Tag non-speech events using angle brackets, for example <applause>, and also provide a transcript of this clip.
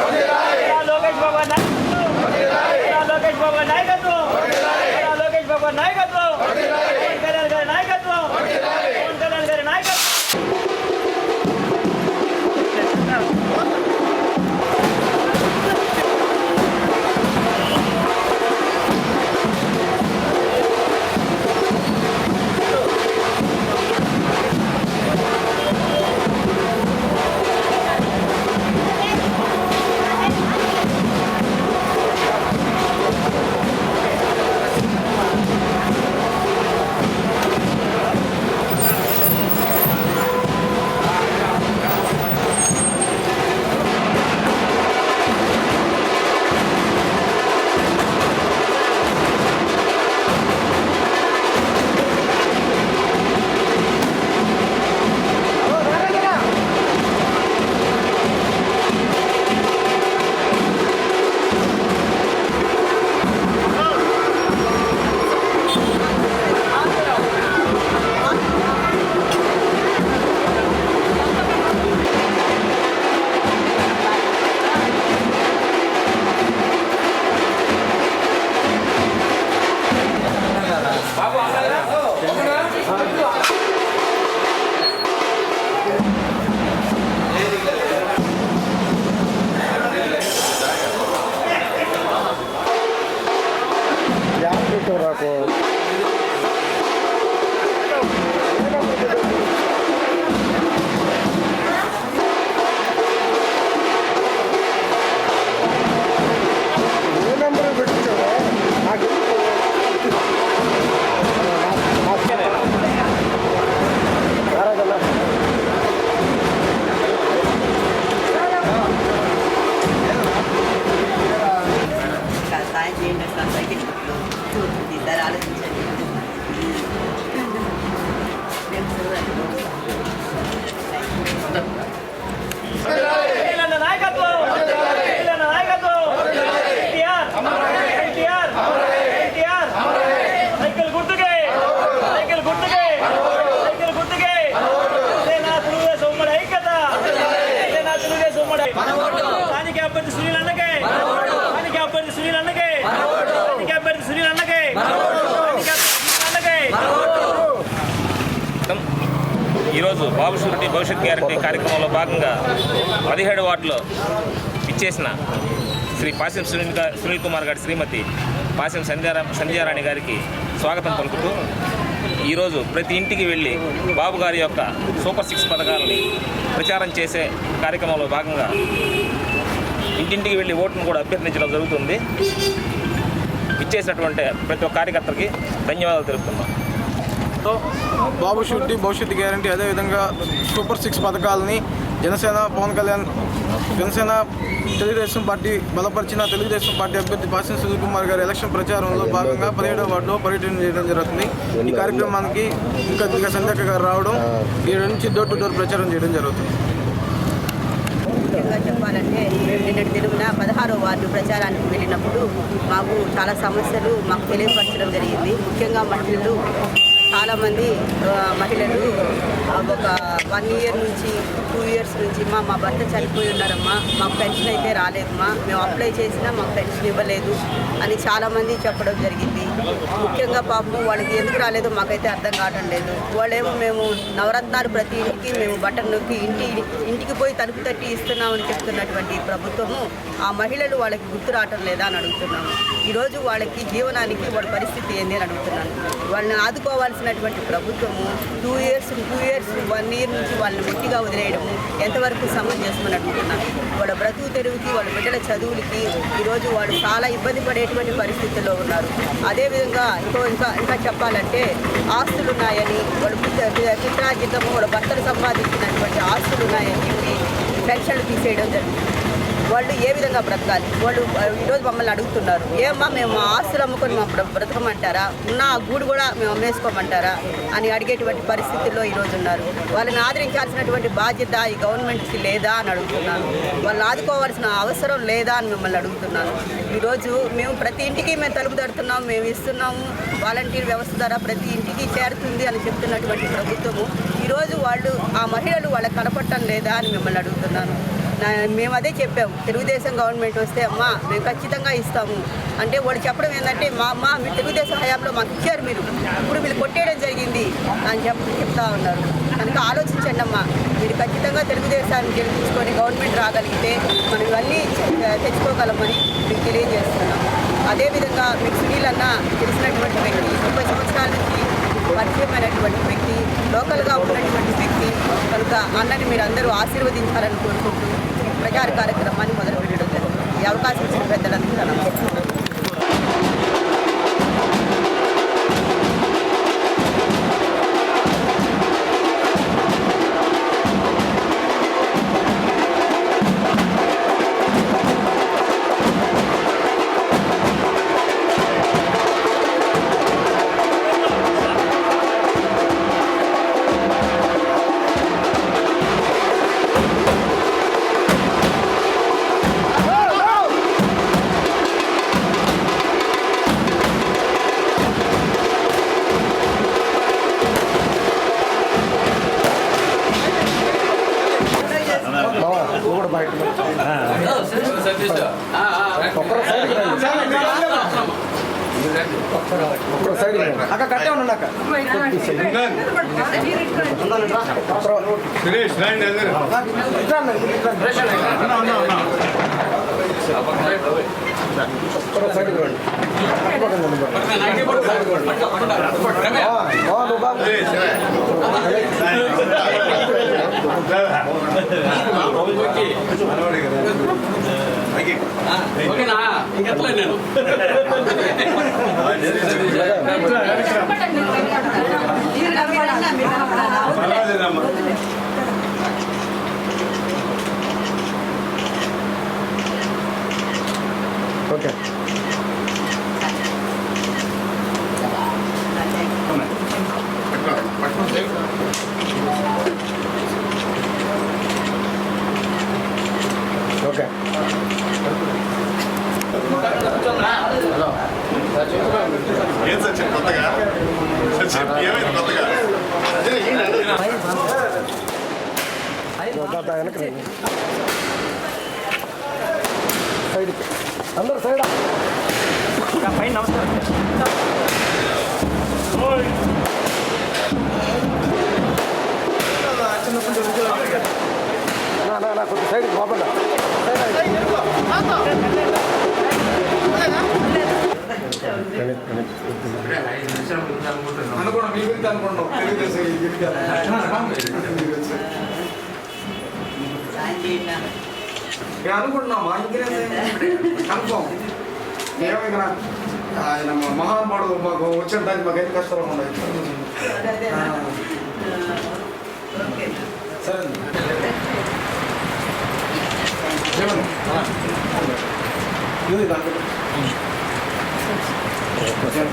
లోకేష్ బాబా నాయకత్వం లోకేష్ బాబా నాయకత్వం లోకేష్ బాబా నాయకత్వం. ఈరోజు బాబు షూరిటీ భవిష్యత్ గ్యారంటీ కార్యక్రమంలో భాగంగా పదిహేడు వార్డులో ఇచ్చేసిన శ్రీ పాసిం సునీల్ సునీల్ కుమార్ గారి శ్రీమతి పాసిం సంధ్యారా సంధ్యారాణి గారికి స్వాగతం పలుకుతూ ఈరోజు ప్రతి ఇంటికి వెళ్ళి బాబు గారి యొక్క సూపర్ సిక్స్ పథకాలని ప్రచారం చేసే కార్యక్రమంలో భాగంగా ఇంటింటికి వెళ్ళి ఓటును కూడా అభ్యర్థించడం జరుగుతుంది. ఇచ్చేసినటువంటి ప్రతి ఒక్క కార్యకర్తకి ధన్యవాదాలు తెలుపుతున్నాం బాబు షూరిటీ భవిష్యత్ గ్యారంటీ అదేవిధంగా సూపర్ సిక్స్ పథకాలని జనసేన పవన్ కళ్యాణ్ జనసేన తెలుగుదేశం పార్టీ బలపరిచిన తెలుగుదేశం పార్టీ అభ్యర్థి పాసిన సునీల్ కుమార్ గారి ఎలక్షన్ ప్రచారంలో భాగంగా పదిహేడవ వార్డులో పర్యటన చేయడం జరుగుతుంది. ఈ కార్యక్రమానికి ఇంకా ఇంకా సంధ్యాక గారు రావడం ఈ నుంచి డోర్ టు డోర్ ప్రచారం చేయడం జరుగుతుంది. ముఖ్యంగా చెప్పాలంటే మేము నిన్నటి తెలుగున పదహారో వార్డు ప్రచారానికి వెళ్ళినప్పుడు మాకు చాలా సమస్యలు మాకు తెలియపరచడం జరిగింది. ముఖ్యంగా మహిళలు చాలామంది మహిళలు ఒక వన్ ఇయర్ నుంచి ఇయర్స్ నుంచి మా మా భర్త చనిపోయి ఉన్నారమ్మా. మాకు పెన్షన్ అయితే రాలేదమ్మా. మేము అప్లై చేసినా మాకు పెన్షన్ ఇవ్వలేదు అని చాలామంది చెప్పడం జరిగింది. ముఖ్యంగా పాపం వాళ్ళకి ఎందుకు రాలేదో మాకైతే అర్థం కావటం లేదు. వాళ్ళేమో మేము నవరత్నాలు ప్రతి ఇంటికి మేము బటన్ నొక్కి ఇంటి ఇంటికి పోయి తలుపు తట్టి ఇస్తున్నామని చెప్తున్నటువంటి ప్రభుత్వము ఆ మహిళలు వాళ్ళకి గుర్తు రావటం లేదా అని అడుగుతున్నాము ఈరోజు వాళ్ళకి జీవనానికి వాళ్ళ పరిస్థితి ఏంది అని అడుగుతున్నాను వాళ్ళని ఆదుకోవాల్సినటువంటి ప్రభుత్వము two years two years one year నుంచి వాళ్ళని మెట్టిగా వదిలేయడము ఎంతవరకు సమంజసమని అనుకుంటున్నాను వాళ్ళ బ్రతుకు తెరువుకి వాళ్ళ బిడ్డల చదువులకి ఈరోజు వాళ్ళు చాలా ఇబ్బంది పడేటువంటి పరిస్థితుల్లో ఉన్నారు. అదేవిధంగా ఇంకో ఇంకా ఇంకా చెప్పాలంటే ఆస్తులు ఉన్నాయని వాళ్ళు పిత్రాజితము వాళ్ళ భర్తలు సంపాదించినటువంటి ఆస్తులు ఉన్నాయని చెప్పి పెన్షన్లు తీసేయడం జరుగుతుంది. వాళ్ళు ఏ విధంగా బ్రతకాలి? వాళ్ళు ఈరోజు మమ్మల్ని అడుగుతున్నారు. ఏమ్మా మేము మా ఆస్తులు అమ్ముకొని మా బ్రతకమంటారా? ఉన్న ఆ గూడు కూడా మేము అమ్మేసుకోమంటారా? అని అడిగేటువంటి పరిస్థితుల్లో ఈరోజు ఉన్నారు. వాళ్ళని ఆదరించాల్సినటువంటి బాధ్యత ఈ గవర్నమెంట్కి లేదా అని అడుగుతున్నాను వాళ్ళని ఆదుకోవాల్సిన అవసరం లేదా అని మిమ్మల్ని అడుగుతున్నాను ఈరోజు మేము ప్రతి ఇంటికి మేము తలుపు తడుతున్నాం మేము ఇస్తున్నాము వాలంటీర్ వ్యవస్థ ద్వారా ప్రతి ఇంటికి చేరుతుంది అని చెప్తున్నటువంటి ప్రభుత్వము ఈరోజు వాళ్ళు ఆ మహిళలు వాళ్ళకి కనపడటం లేదా అని మిమ్మల్ని అడుగుతున్నాను మేము అదే చెప్పాము. తెలుగుదేశం గవర్నమెంట్ వస్తే అమ్మా మేము ఖచ్చితంగా ఇస్తాము. అంటే వాళ్ళు చెప్పడం ఏంటంటే మా అమ్మ మీరు తెలుగుదేశం హయాంలో మాకు ఇచ్చారు మీరు. ఇప్పుడు మీరు కొట్టేయడం జరిగింది అని చెప్పి చెప్తా ఉన్నారు. కనుక ఆలోచించండి అమ్మా. మీరు ఖచ్చితంగా తెలుగుదేశాన్ని గెలిపించుకొని గవర్నమెంట్ రాగలిగితే మనం ఇవన్నీ తెచ్చుకోగలమని మీకు తెలియజేస్తున్నాం అదేవిధంగా మీకు సునీల్ అన్న తెలిసినటువంటి వ్యక్తి ముప్పై సంవత్సరాల నుంచి పరిచయమైనటువంటి వ్యక్తి లోకల్గా కనుక అన్నని మీరు అందరూ ఆశీర్వదించాలని కోరుకుంటూ ప్రచార కార్యక్రమాన్ని మొదలుపెట్టడం జరిగింది. ఈ అవకాశం ఇచ్చిన పెద్దలందరూ నమస్కారం అక్క కట్టే ఉండండి అక్క సురేష్ రండి మనవాడి కదా పైకి. పర్వాలేదమ్మా. <laughs> వెనక్కి సైడ్కి అందరు సైడ్ పైన నమస్కారం కొంచెం సైడ్కి బాబన్నా అనుకున్నాం మీ గురించి అనుకున్నాం తెలుగుదేశం ఈ గురించి నేను అనుకుంటున్నామా ఇంకేం కన్ఫామ్ ఏమైనా ఆయన మా మహానుభావుడు మాకు వచ్చిన దానికి మాకు ఎన్ని కష్టాలు ఉన్నాయి సరే ఏమన్నా? ఇది దాంట్లో. ఓకే